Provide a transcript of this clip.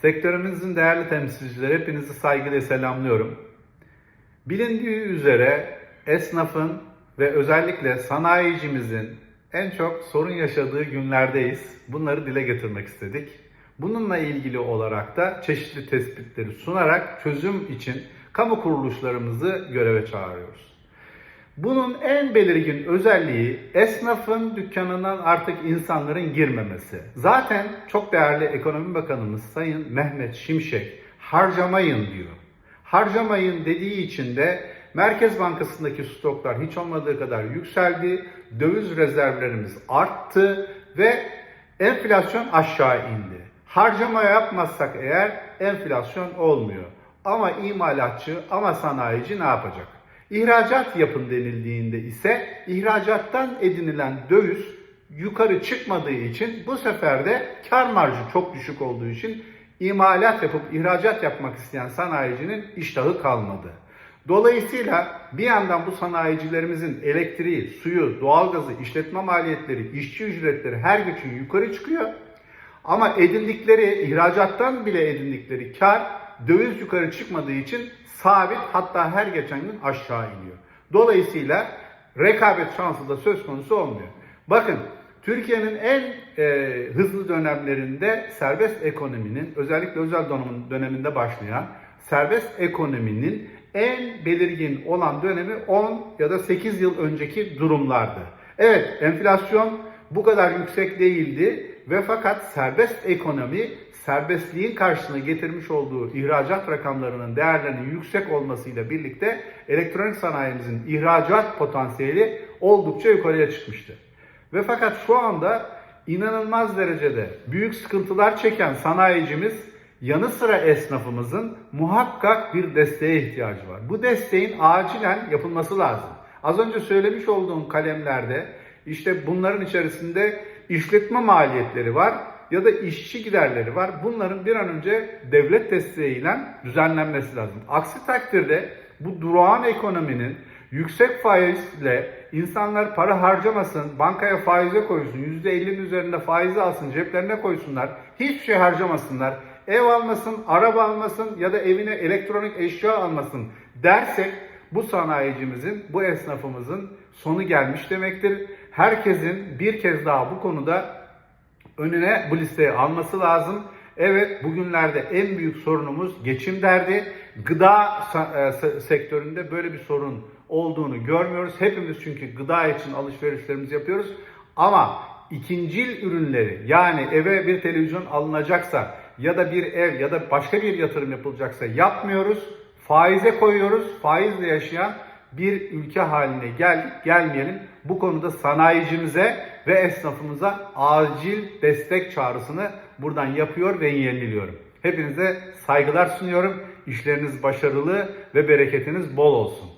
Sektörümüzün değerli temsilcileri hepinizi saygıyla selamlıyorum. Bilindiği üzere esnafın ve özellikle sanayicimizin en çok sorun yaşadığı günlerdeyiz. Bunları dile getirmek istedik. Bununla ilgili olarak da çeşitli tespitleri sunarak çözüm için kamu kuruluşlarımızı göreve çağırıyoruz. Bunun en belirgin özelliği esnafın dükkanından artık insanların girmemesi. Zaten çok değerli Ekonomi Bakanımız Sayın Mehmet Şimşek harcamayın diyor. Harcamayın dediği için de Merkez Bankası'ndaki stoklar hiç olmadığı kadar yükseldi, döviz rezervlerimiz arttı ve enflasyon aşağı indi. Harcama yapmazsak eğer enflasyon olmuyor. Ama imalatçı ama sanayici ne yapacak? İhracat yapın denildiğinde ise ihracattan edinilen döviz yukarı çıkmadığı için bu sefer de kar marjı çok düşük olduğu için imalat yapıp ihracat yapmak isteyen sanayicinin iştahı kalmadı. Dolayısıyla bir yandan bu sanayicilerimizin elektriği, suyu, doğalgazı, işletme maliyetleri, işçi ücretleri her geçen yukarı çıkıyor. Ama edindikleri, ihracattan bile edindikleri kar döviz yukarı çıkmadığı için sabit hatta her geçen gün aşağı iniyor. Dolayısıyla rekabet şansı da söz konusu olmuyor. Bakın Türkiye'nin en e, hızlı dönemlerinde serbest ekonominin özellikle özel dönemin, döneminde başlayan serbest ekonominin en belirgin olan dönemi 10 ya da 8 yıl önceki durumlardı. Evet enflasyon bu kadar yüksek değildi ve fakat serbest ekonomi serbestliğin karşısına getirmiş olduğu ihracat rakamlarının değerlerinin yüksek olmasıyla birlikte elektronik sanayimizin ihracat potansiyeli oldukça yukarıya çıkmıştı. Ve fakat şu anda inanılmaz derecede büyük sıkıntılar çeken sanayicimiz yanı sıra esnafımızın muhakkak bir desteğe ihtiyacı var. Bu desteğin acilen yapılması lazım. Az önce söylemiş olduğum kalemlerde işte bunların içerisinde işletme maliyetleri var ya da işçi giderleri var. Bunların bir an önce devlet desteğiyle düzenlenmesi lazım. Aksi takdirde bu durağan ekonominin yüksek faizle insanlar para harcamasın, bankaya faize koysun, %50'nin üzerinde faizi alsın, ceplerine koysunlar, hiçbir şey harcamasınlar, ev almasın, araba almasın ya da evine elektronik eşya almasın dersek bu sanayicimizin, bu esnafımızın sonu gelmiş demektir. Herkesin bir kez daha bu konuda önüne bu listeyi alması lazım. Evet bugünlerde en büyük sorunumuz geçim derdi. Gıda e, sektöründe böyle bir sorun olduğunu görmüyoruz. Hepimiz çünkü gıda için alışverişlerimizi yapıyoruz. Ama ikincil ürünleri yani eve bir televizyon alınacaksa ya da bir ev ya da başka bir yatırım yapılacaksa yapmıyoruz. Faize koyuyoruz. Faizle yaşayan bir ülke haline geldik, gelmeyelim. Bu konuda sanayicimize ve esnafımıza acil destek çağrısını buradan yapıyor ve yeniliyorum. Hepinize saygılar sunuyorum. İşleriniz başarılı ve bereketiniz bol olsun.